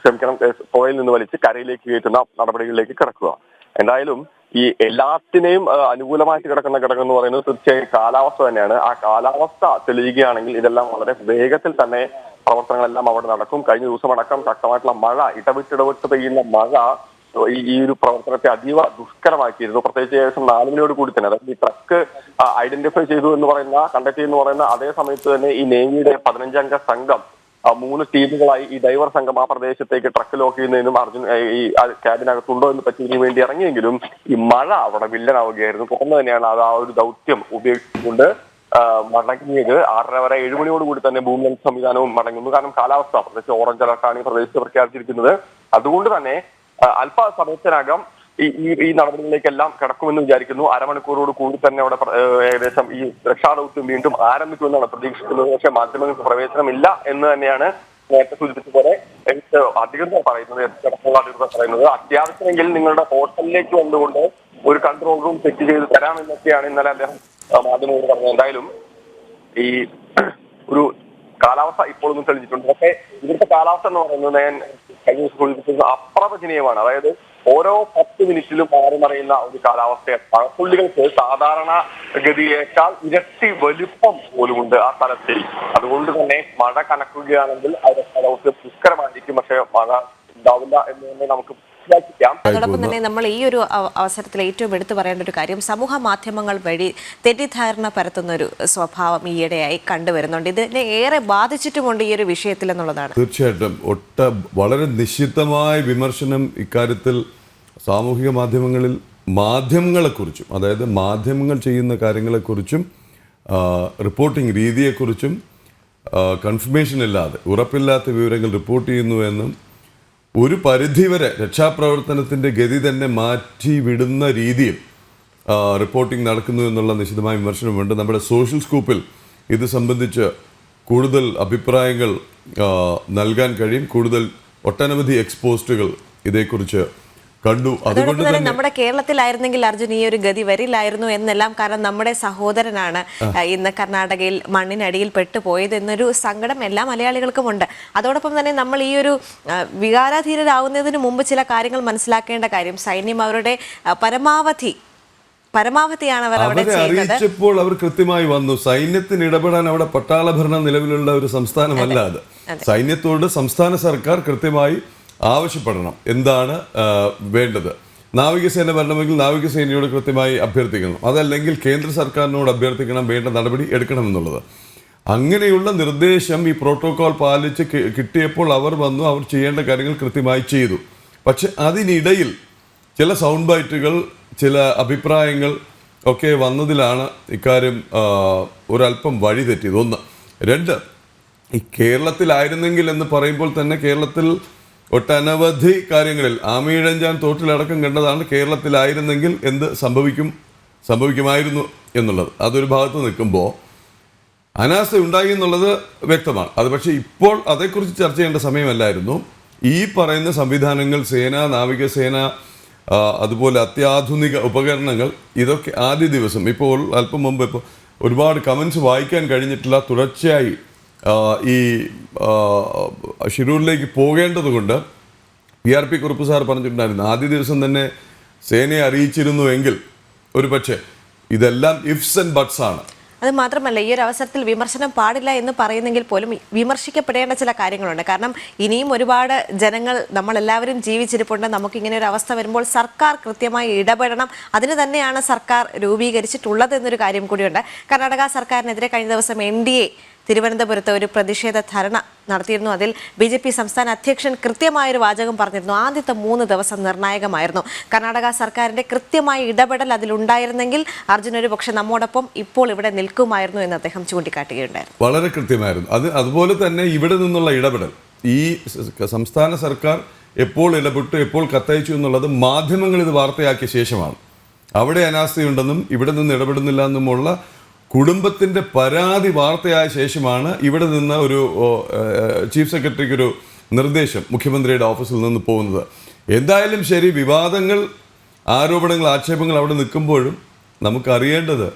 S6: ക്ഷമിക്കണം പുഴയിൽ നിന്ന് വലിച്ച് കരയിലേക്ക് കയറ്റുന്ന നടപടികളിലേക്ക് കിടക്കുക. എന്തായാലും ഈ എല്ലാത്തിനെയും അനുകൂലമായിട്ട് കിടക്കുന്ന ഘടകം എന്ന് പറയുന്നത് തീർച്ചയായും കാലാവസ്ഥ തന്നെയാണ്. ആ കാലാവസ്ഥ തെളിയുകയാണെങ്കിൽ ഇതെല്ലാം വളരെ വേഗത്തിൽ തന്നെ പ്രവർത്തനങ്ങളെല്ലാം അവിടെ നടക്കും. കഴിഞ്ഞ ദിവസം അടക്കം ശക്തമായിട്ടുള്ള മഴ ഇടവിട്ടിടവിട്ട് ഇടവിട്ട് പെയ്യുന്ന മഴ ഈ ഒരു പ്രവർത്തനത്തെ അതീവ ദുഷ്കരമാക്കിയിരുന്നു. പ്രത്യേകിച്ച് ഏകദേശം നാല് മണിയോട് കൂടി തന്നെ. അതായത് ഈ ട്രക്ക് ഐഡന്റിഫൈ ചെയ്തു എന്ന് പറയുന്ന കണ്ടെത്തി എന്ന് പറയുന്ന അതേ സമയത്ത് തന്നെ ഈ നേവിയുടെ പതിനഞ്ചംഗ സംഘം മൂന്ന് ടീമുകളായി ഈ ഡൈവർ സംഘം ആ പ്രദേശത്തേക്ക് ട്രക്ക് ലോക്ക് ചെയ്യുന്നതിനും അർജുൻ ഈ ക്യാബിനകത്തുണ്ടോ എന്ന് പറ്റിയതിനു വേണ്ടി ഇറങ്ങിയെങ്കിലും ഈ മഴ അവിടെ വില്ലനാവുകയായിരുന്നു. തുടർന്ന് തന്നെയാണ് അത് ആ ഒരു ദൗത്യം ഉപയോഗിച്ചുകൊണ്ട് മടങ്ങിയത്. ആറര വരെ ഏഴുമണിയോട് കൂടി തന്നെ ഭൂമി സംവിധാനവും മടങ്ങുന്നു. കാരണം കാലാവസ്ഥ പ്രത്യേകിച്ച് ഓറഞ്ച് അലർട്ടാണ് ഈ പ്രദേശത്ത് പ്രഖ്യാപിച്ചിരിക്കുന്നത്. അതുകൊണ്ട് തന്നെ ആ, അല്പ സമയത്തിനകം ഈ ഈ നടപടികളിലേക്കെല്ലാം കിടക്കുമെന്ന് വിചാരിക്കുന്നു. അരമണിക്കൂറോട് കൂടി തന്നെ അവിടെ ഏകദേശം ഈ രക്ഷാദൗത്യം വീണ്ടും ആരംഭിക്കുമെന്നാണ് പ്രതീക്ഷിക്കുന്നത്. പക്ഷേ മാധ്യമങ്ങൾക്ക് പ്രവേശനമില്ല എന്ന് തന്നെയാണ് നേരത്തെ സൂചിപ്പിച്ച പോലെ അധികൃതർ പറയുന്നത് കിടപ്പുള്ള അധികൃതർ പറയുന്നത്. അത്യാവശ്യമെങ്കിൽ നിങ്ങളുടെ ഹോട്ടലിലേക്ക് വന്നുകൊണ്ട് ഒരു കൺട്രോൾ റൂം സെറ്റ് ചെയ്ത് തരാമെന്നൊക്കെയാണ് ഇന്നലെ അദ്ദേഹം മാധ്യമങ്ങളോട് പറഞ്ഞത്. എന്തായാലും ഈ ഒരു കാലാവസ്ഥ ഇപ്പോഴൊന്നും തെളിഞ്ഞിട്ടുണ്ട്. പക്ഷേ ഇവിടുത്തെ കാലാവസ്ഥ എന്ന് പറയുന്നത് ഞാൻ കഴിഞ്ഞ ദിവസം സൂചിപ്പിച്ചത് അപ്രവചനീയമാണ്. അതായത് ഓരോ പത്ത് മിനിറ്റിലും മാറി മറിയുന്ന ഒരു കാലാവസ്ഥയാണ്. പഴപ്പുള്ളികൾക്ക് സാധാരണ ഗതിയേക്കാൾ ഇരട്ടി വലുപ്പം പോലുമുണ്ട് ആ സ്ഥലത്തിൽ. അതുകൊണ്ട് തന്നെ മഴ കനക്കുകയാണെങ്കിൽ അവരുടെ സ്ഥലത്ത് ദുഷ്കരമായിരിക്കും പക്ഷെ മഴ ഉണ്ടാവില്ല എന്ന് തന്നെ നമുക്ക് വിശ്വസിക്കാം
S1: അതോടൊപ്പം തന്നെ നമ്മൾ ഈ ഒരു അവസരത്തിൽ ഏറ്റവും എടുത്തു പറയേണ്ട ഒരു കാര്യം സമൂഹ മാധ്യമങ്ങൾ വഴി തെറ്റിദ്ധാരണ പരത്തുന്ന ഒരു സ്വഭാവം ഈയിടെയായി കണ്ടുവരുന്നുണ്ട്. ഇതിനെ ഏറെ ബാധിച്ചിട്ടുമുണ്ട് ഈ ഒരു വിഷയത്തിൽ എന്നുള്ളതാണ്.
S2: തീർച്ചയായിട്ടും. ഒട്ട വളരെ നിശ്ചിതമായ വിമർശനം ഇക്കാര്യത്തിൽ സാമൂഹിക മാധ്യമങ്ങളിൽ മാധ്യമങ്ങളെക്കുറിച്ചും അതായത് മാധ്യമങ്ങൾ ചെയ്യുന്ന കാര്യങ്ങളെക്കുറിച്ചും റിപ്പോർട്ടിംഗ് രീതിയെക്കുറിച്ചും കൺഫർമേഷൻ ഇല്ലാതെ ഉറപ്പില്ലാത്ത വിവരങ്ങൾ റിപ്പോർട്ട് ചെയ്യുന്നു എന്നും ഒരു പരിധിവരെ രക്ഷാപ്രവർത്തനത്തിന്റെ ഗതി തന്നെ മാറ്റിവിടുന്ന രീതിയിൽ റിപ്പോർട്ടിംഗ് നടക്കുന്നു എന്നുള്ള നിശിതമായ വിമർശനമുണ്ട് നമ്മുടെ സോഷ്യൽ സ്കൂപ്പിൽ ഇത് സംബന്ധിച്ച് കൂടുതൽ അഭിപ്രായങ്ങൾ നൽകാൻ കഴിയും. കൂടുതൽ ഒട്ടനവധി എക്സ്പോസ്റ്റുകൾ ഇതേക്കുറിച്ച് കണ്ടു. അതുകൊണ്ട്
S1: തന്നെ നമ്മുടെ കേരളത്തിലായിരുന്നെങ്കിൽ അർജുൻ ഈ ഒരു ഗതി വരില്ലായിരുന്നു എന്നെല്ലാം കാരണം നമ്മുടെ സഹോദരനാണ്. ഇന്ന് കർണാടകയിൽ മണ്ണിനടിയിൽ പെട്ടുപോയത് എന്നൊരു സങ്കടം എല്ലാ മലയാളികൾക്കും ഉണ്ട്. അതോടൊപ്പം തന്നെ നമ്മൾ ഈ ഒരു വികാരാധീനരാകുന്നതിന് മുമ്പ് ചില കാര്യങ്ങൾ മനസ്സിലാക്കേണ്ട കാര്യം സൈന്യം അവരുടെ പരമാവധി പരമാവധിയാണ് അവർ അവിടെ
S2: അറിയിച്ചപ്പോൾ അവർ കൃത്യമായി വന്നു. സൈന്യത്തിന് ഇടപെടാൻ അവിടെ പട്ടാള ഭരണം നിലവിലുള്ള ഒരു സംസ്ഥാനമല്ല അത്. സൈന്യത്തോട് സംസ്ഥാന സർക്കാർ കൃത്യമായി ആവശ്യപ്പെടണം. എന്താണ് വേണ്ടത്? നാവികസേന വരണമെങ്കിൽ നാവികസേനയോട് കൃത്യമായി അഭ്യർത്ഥിക്കണം അതല്ലെങ്കിൽ കേന്ദ്ര സർക്കാരിനോട് അഭ്യർത്ഥിക്കണം വേണ്ട നടപടി എടുക്കണമെന്നുള്ളത്. അങ്ങനെയുള്ള നിർദ്ദേശം ഈ പ്രോട്ടോകോൾ പാലിച്ച് കിട്ടിയപ്പോൾ അവർ വന്നു അവർ ചെയ്യേണ്ട കാര്യങ്ങൾ കൃത്യമായി ചെയ്തു. പക്ഷെ അതിനിടയിൽ ചില സൗണ്ട് ബൈറ്റുകൾ ചില അഭിപ്രായങ്ങൾ ഒക്കെ വന്നതിലാണ് ഇക്കാര്യം ഒരല്പം വഴി തെറ്റിയത്. ഒന്ന്. രണ്ട് ഈ കേരളത്തിലായിരുന്നെങ്കിൽ എന്ന് പറയുമ്പോൾ തന്നെ കേരളത്തിൽ ഒട്ടനവധി കാര്യങ്ങളിൽ ആമീഴഞ്ചാൻ തോട്ടിലടക്കം കണ്ടതാണ് കേരളത്തിലായിരുന്നെങ്കിൽ എന്ത് സംഭവിക്കും സംഭവിക്കുമായിരുന്നു എന്നുള്ളത്. അതൊരു ഭാഗത്ത് നിൽക്കുമ്പോൾ അനാസ്ഥ ഉണ്ടായി എന്നുള്ളത് വ്യക്തമാണ്. അത് പക്ഷേ ഇപ്പോൾ അതേക്കുറിച്ച് ചർച്ച ചെയ്യേണ്ട സമയമല്ലായിരുന്നു. ഈ പറയുന്ന സംവിധാനങ്ങൾ സേന നാവികസേന അതുപോലെ അത്യാധുനിക ഉപകരണങ്ങൾ ഇതൊക്കെ ആദ്യ ദിവസം. ഇപ്പോൾ അല്പം മുമ്പ് ഇപ്പോൾ ഒരുപാട് കമൻസ് വായിക്കാൻ കഴിഞ്ഞിട്ടില്ല. തുടർച്ചയായി ഈ ഷിരൂരിലേക്ക് പോകേണ്ടതുകൊണ്ട് P R P Kurup sir പറഞ്ഞിട്ടുണ്ടായിരുന്നു. ആദ്യ ദിവസം തന്നെ സേനയെ അറിയിച്ചിരുന്നുവെങ്കിൽ ഒരു പക്ഷേ ഇതെല്ലാം ഇഫ്സ് ആൻഡ് ബട്ട്സ് ആണ്.
S1: അത് മാത്രമല്ല ഈ ഒരു അവസരത്തിൽ വിമർശനം പാടില്ല എന്ന് പറയുന്നെങ്കിൽ പോലും വിമർശിക്കപ്പെടേണ്ട ചില കാര്യങ്ങളുണ്ട്. കാരണം ഇനിയും ഒരുപാട് ജനങ്ങൾ നമ്മളെല്ലാവരും ജീവിച്ചിരിപ്പുണ്ട്. നമുക്കിങ്ങനെ ഒരു അവസ്ഥ വരുമ്പോൾ സർക്കാർ കൃത്യമായി ഇടപെടണം. അതിന് തന്നെയാണ് സർക്കാർ രൂപീകരിച്ചിട്ടുള്ളത് എന്നൊരു കാര്യം കൂടിയുണ്ട്. കർണാടക സർക്കാരിനെതിരെ കഴിഞ്ഞ ദിവസം എൻ ഡി എ തിരുവനന്തപുരത്ത് ഒരു പ്രതിഷേധ ധർണ നടത്തിയിരുന്നു. അതിൽ ബി ജെ പി സംസ്ഥാന അധ്യക്ഷൻ കൃത്യമായൊരു വാചകം പറഞ്ഞിരുന്നു. ആദ്യത്തെ മൂന്ന് ദിവസം നിർണായകമായിരുന്നു. കർണാടക സർക്കാരിന്റെ കൃത്യമായ ഇടപെടൽ അതിലുണ്ടായിരുന്നെങ്കിൽ അർജുൻ ഒരു പക്ഷെ നമ്മോടൊപ്പം ഇപ്പോൾ ഇവിടെ നിൽക്കുമായിരുന്നു എന്ന് അദ്ദേഹം ചൂണ്ടിക്കാട്ടുകയുണ്ടായിരുന്നു.
S2: വളരെ കൃത്യമായിരുന്നു. അത് അതുപോലെ തന്നെ ഇവിടെ നിന്നുള്ള ഇടപെടൽ. ഈ സംസ്ഥാന സർക്കാർ എപ്പോൾ ഇടപെട്ടു എപ്പോൾ കത്തയച്ചു എന്നുള്ളത് മാധ്യമങ്ങൾ ഇത് വാർത്തയാക്കിയ ശേഷമാണ്. അവിടെ അനാസ്ഥയുണ്ടെന്നും ഇവിടെ നിന്ന് ഇടപെടുന്നില്ല എന്നുമുള്ള കുടുംബത്തിന്റെ പരാതി വാർത്തയായ ശേഷമാണ് ഇവിടെ നിന്ന് ഒരു ചീഫ് സെക്രട്ടറിക്ക് ഒരു നിർദ്ദേശം മുഖ്യമന്ത്രിയുടെ ഓഫീസിൽ നിന്ന് പോകുന്നത്. എന്തായാലും ശരി വിവാദങ്ങൾ ആരോപണങ്ങൾ ആക്ഷേപങ്ങൾ അവിടെ നിൽക്കുമ്പോഴും നമുക്കറിയേണ്ടത്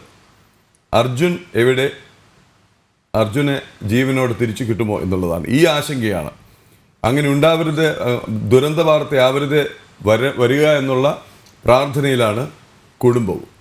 S2: അർജുൻ എവിടെ അർജുനെ ജീവനോട് തിരിച്ചു കിട്ടുമോ എന്നുള്ളതാണ്. ഈ ആശങ്കയാണ്. അങ്ങനെ ഉണ്ടാവരുത് ദുരന്ത വാർത്തയാവരുത് വര വരിക എന്നുള്ള പ്രാർത്ഥനയിലാണ് കുടുംബവും.